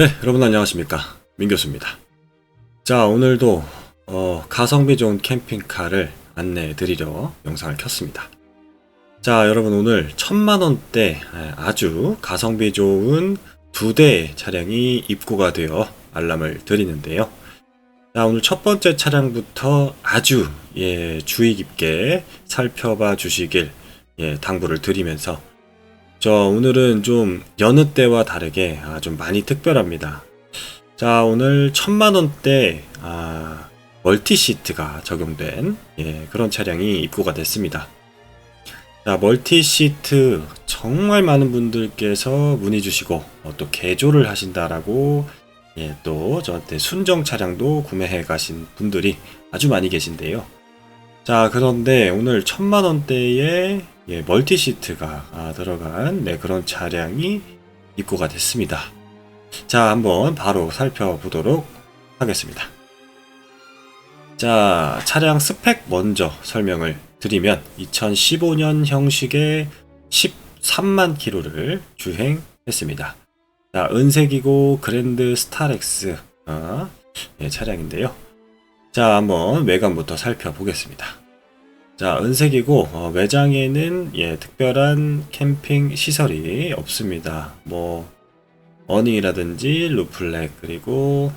네, 여러분 안녕하십니까. 민교수입니다. 자, 오늘도 어, 가성비 좋은 캠핑카를 안내해 드리려 영상을 켰습니다. 자, 여러분 오늘 천만 원대 아주 가성비 좋은 두 대의 차량이 입고가 되어 알람을 드리는데요. 자, 오늘 첫 번째 차량부터 아주 예, 주의 깊게 살펴봐 주시길 예, 당부를 드리면서 저 오늘은 좀 여느 때와 다르게 아, 좀 많이 특별합니다. 자 오늘 천만 원대 아, 멀티 시트가 적용된 예, 그런 차량이 입고가 됐습니다. 자 멀티 시트 정말 많은 분들께서 문의 주시고 어, 또 개조를 하신다라고 예, 또 저한테 순정 차량도 구매해 가신 분들이 아주 많이 계신데요. 자 그런데 오늘 천만 원대의 예, 멀티 시트가 아, 들어간 네, 그런 차량이 입고가 됐습니다. 자, 한번 바로 살펴보도록 하겠습니다. 자, 차량 스펙 먼저 설명을 드리면 2015년 형식의 13만 킬로를 주행했습니다. 자, 은색이고 그랜드 스타렉스 어, 예, 차량인데요. 자, 한번 외관부터 살펴보겠습니다. 자, 은색이고 어, 외장에는 예, 특별한 캠핑 시설이 없습니다. 뭐 어닝이라든지 루플렉 그리고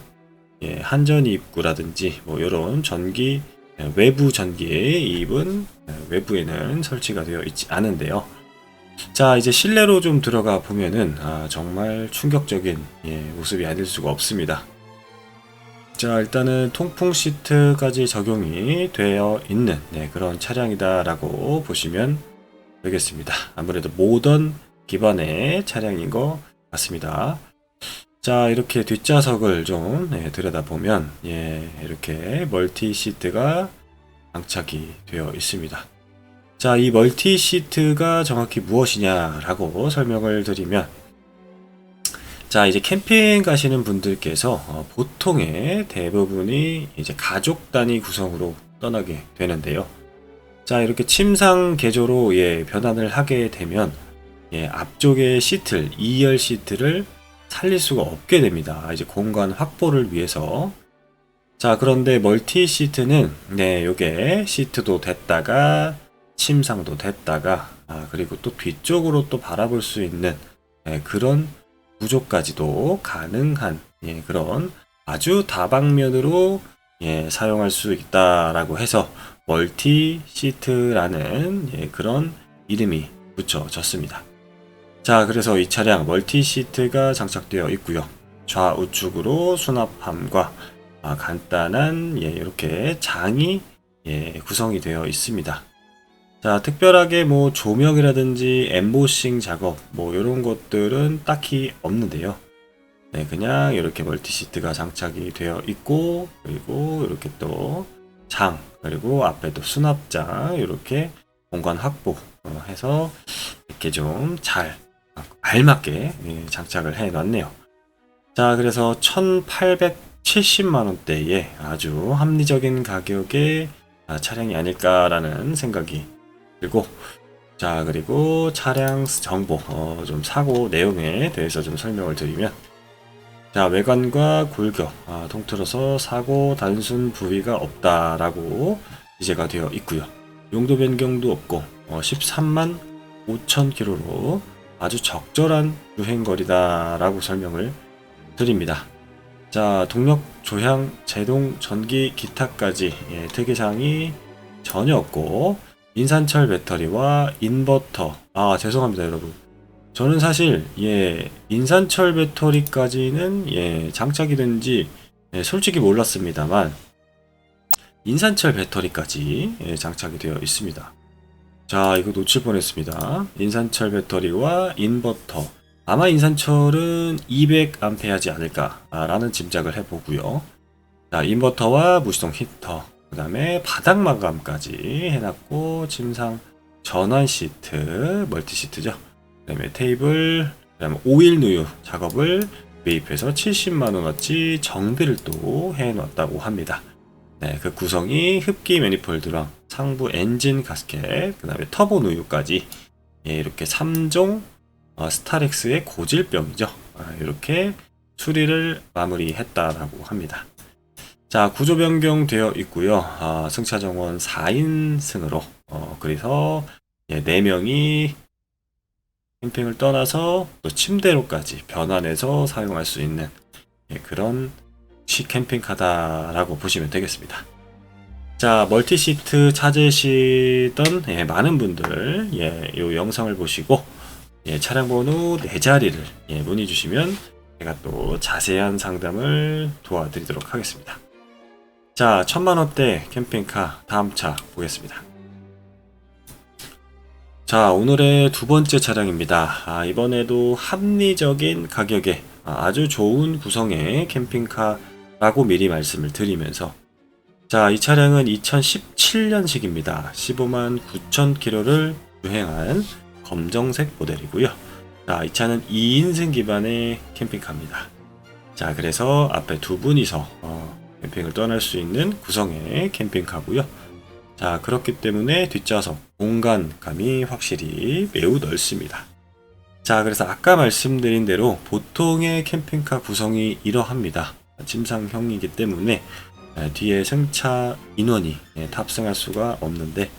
예, 한전 입구라든지 뭐 이런 전기 예, 외부 전기에 입은 예, 외부에는 설치가 되어 있지 않은데요. 자 이제 실내로 좀 들어가 보면은 아, 정말 충격적인 예, 모습이 아닐 수가 없습니다. 자 일단은 통풍 시트까지 적용이 되어 있는 네, 그런 차량이다라고 보시면 되겠습니다. 아무래도 모던 기반의 차량인 것 같습니다. 자 이렇게 뒷좌석을 좀 네, 들여다보면 예, 이렇게 멀티 시트가 장착이 되어 있습니다. 자, 이 멀티 시트가 정확히 무엇이냐라고 설명을 드리면 자, 이제 캠핑 가시는 분들께서 어, 보통의 대부분이 이제 가족 단위 구성으로 떠나게 되는데요. 자, 이렇게 침상 개조로 예, 변환을 하게 되면 예, 앞쪽의 시트를 2열 시트를 살릴 수가 없게 됩니다. 이제 공간 확보를 위해서. 자, 그런데 멀티 시트는 네, 요게 시트도 됐다가 침상도 됐다가 아, 그리고 또 뒤쪽으로 또 바라볼 수 있는 예, 그런 구조까지도 가능한 예, 그런 아주 다방면으로 예, 사용할 수 있다라고 해서 멀티 시트라는 예, 그런 이름이 붙여졌습니다. 자, 그래서 이 차량 멀티 시트가 장착되어 있고요. 좌우측으로 수납함과 아, 간단한 예, 이렇게 장이 예, 구성이 되어 있습니다. 자, 특별하게 뭐 조명이라든지 엠보싱 작업 뭐 이런 것들은 딱히 없는데요. 네, 그냥 이렇게 멀티시트가 장착이 되어 있고 그리고 이렇게 또 장 그리고 앞에도 수납장 이렇게 공간 확보 어, 해서 이렇게 좀 잘 알맞게 예, 장착을 해 놨네요. 자, 그래서 1870만 원대의 아주 합리적인 가격의 아, 차량이 아닐까라는 생각이 그리고 자 그리고 차량 정보 어, 좀 사고 내용에 대해서 좀 설명을 드리면 자 외관과 골격 아, 통틀어서 사고 단순 부위가 없다라고 기재가 되어 있고요 용도 변경도 없고 어, 13만 5천 킬로로 아주 적절한 주행거리다라고 설명을 드립니다. 자 동력 조향 제동 전기 기타까지 예, 특이사항이 전혀 없고 인산철 배터리와 인버터. 아, 죄송합니다, 여러분. 저는 사실, 예, 인산철 배터리까지는, 예, 장착이 된지, 예, 솔직히 몰랐습니다만, 인산철 배터리까지, 예, 장착이 되어 있습니다. 자, 이거 놓칠 뻔했습니다. 인산철 배터리와 인버터. 아마 인산철은 200A지 않을까 라는 짐작을 해보고요. 자, 인버터와 무시동 히터. 그 다음에 바닥 마감까지 해놨고 침상 전원 시트 멀티 시트죠. 그 다음에 테이블 그 다음에 오일 누유 작업을 매입해서 70만원어치 정비를 또 해놨다고 합니다. 네, 그 구성이 흡기 매니폴드랑 상부 엔진 가스켓 그 다음에 터보 누유까지. 예, 이렇게 3종 어, 스타렉스의 고질병이죠. 아, 이렇게 수리를 마무리했다라고 합니다. 자, 구조 변경되어 있고요. 아, 승차 정원 4인승으로 어, 그래서 예, 4명이 캠핑을 떠나서 또 침대로까지 변환해서 사용할 수 있는 예, 그런 시 캠핑카다라고 보시면 되겠습니다. 자, 멀티 시트 찾으시던 예, 많은 분들 예, 이 영상을 보시고 예, 차량 번호 4자리를 예, 문의 주시면 제가 또 자세한 상담을 도와드리도록 하겠습니다. 자, 천만원대 캠핑카 다음 차 보겠습니다. 자, 오늘의 두 번째 차량입니다. 아, 이번에도 합리적인 가격에 아, 아주 좋은 구성의 캠핑카라고 미리 말씀을 드리면서 자, 이 차량은 2017년식입니다. 15만 9천 킬로를 주행한 검정색 모델이고요. 자, 이 차는 2인승 기반의 캠핑카입니다. 자, 그래서 앞에 두 분이서 어, 캠핑을 떠날 수 있는 구성의 캠핑카고요. 자, 그렇기 때문에 뒷좌석 공간감이 확실히 매우 넓습니다. 자, 그래서 아까 말씀드린 대로 보통의 캠핑카 구성이 이러합니다. 침상형이기 때문에 예, 뒤에 승차 인원이 예, 탑승할 수가 없는데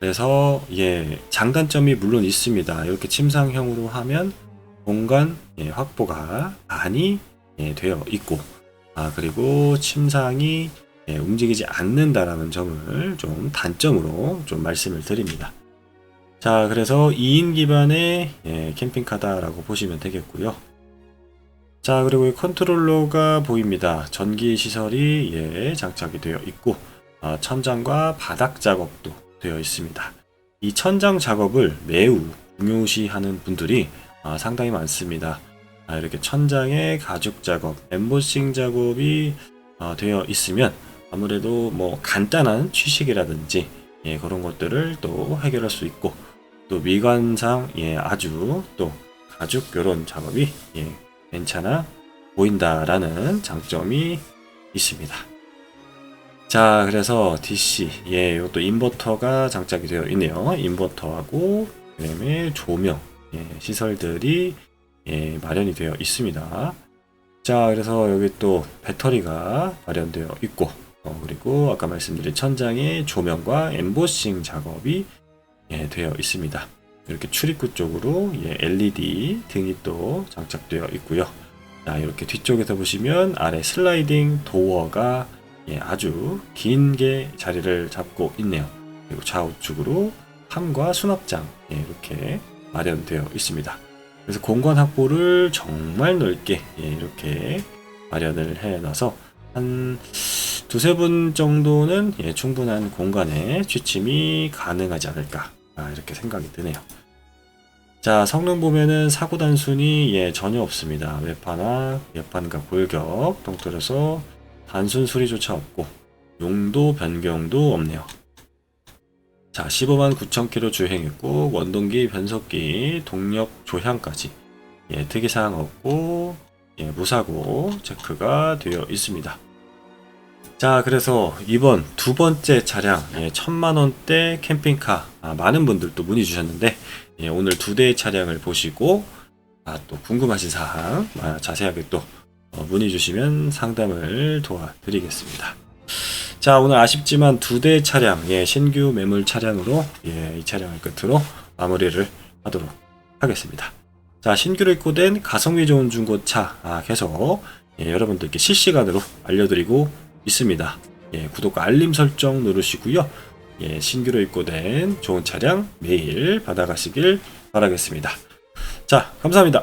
그래서 예, 장단점이 물론 있습니다. 이렇게 침상형으로 하면 공간 예, 확보가 많이 예, 되어 있고 아 그리고 침상이 예, 움직이지 않는다라는 점을 좀 단점으로 좀 말씀을 드립니다. 자 그래서 2인 기반의 예, 캠핑카다라고 보시면 되겠고요. 자 그리고 이 컨트롤러가 보입니다. 전기 시설이 예, 장착이 되어 있고 아, 천장과 바닥 작업도 되어 있습니다. 이 천장 작업을 매우 중요시하는 분들이 아, 상당히 많습니다. 아, 이렇게 천장에 가죽 작업, 엠보싱 작업이 아, 되어 있으면 아무래도 뭐 간단한 취식이라든지 예, 그런 것들을 또 해결할 수 있고 또 미관상 예, 아주 또 가죽 이런 작업이 예, 괜찮아 보인다라는 장점이 있습니다. 자, 그래서 DC, 예, 이것도 인버터가 장착이 되어 있네요. 인버터하고, 그 다음에 조명, 예, 시설들이, 예, 마련이 되어 있습니다. 자, 그래서 여기 또 배터리가 마련되어 있고, 어, 그리고 아까 말씀드린 천장에 조명과 엠보싱 작업이, 예, 되어 있습니다. 이렇게 출입구 쪽으로, 예, LED 등이 또 장착되어 있고요. 자, 이렇게 뒤쪽에서 보시면 아래 슬라이딩 도어가 예, 아주 긴 게 자리를 잡고 있네요. 그리고 좌우측으로 함과 수납장 예, 이렇게 마련되어 있습니다. 그래서 공간 확보를 정말 넓게 예, 이렇게 마련을 해놔서 한 두세 분 정도는 예, 충분한 공간에 취침이 가능하지 않을까 아, 이렇게 생각이 드네요. 자 성능 보면은 사고 단순이 예, 전혀 없습니다. 외판화, 옆판과 골격 통틀어서 단순 수리조차 없고 용도 변경도 없네요. 자 15만 9천 킬로 주행했고 원동기, 변속기, 동력 조향까지 예, 특이사항 없고 예, 무사고 체크가 되어 있습니다. 자 그래서 이번 두 번째 차량 예, 천만 원대 캠핑카 아, 많은 분들 또 문의 주셨는데 예, 오늘 두 대의 차량을 보시고 아, 또 궁금하신 사항 아, 자세하게 또 어, 문의 주시면 상담을 도와드리겠습니다. 자 오늘 아쉽지만 두 대의 차량 예, 신규 매물 차량으로 예, 이 차량을 끝으로 마무리를 하도록 하겠습니다. 자 신규로 입고된 가성비 좋은 중고차 아, 계속 예, 여러분들께 실시간으로 알려드리고 있습니다. 예, 구독과 알림 설정 누르시고요. 예, 신규로 입고된 좋은 차량 매일 받아가시길 바라겠습니다. 자, 감사합니다.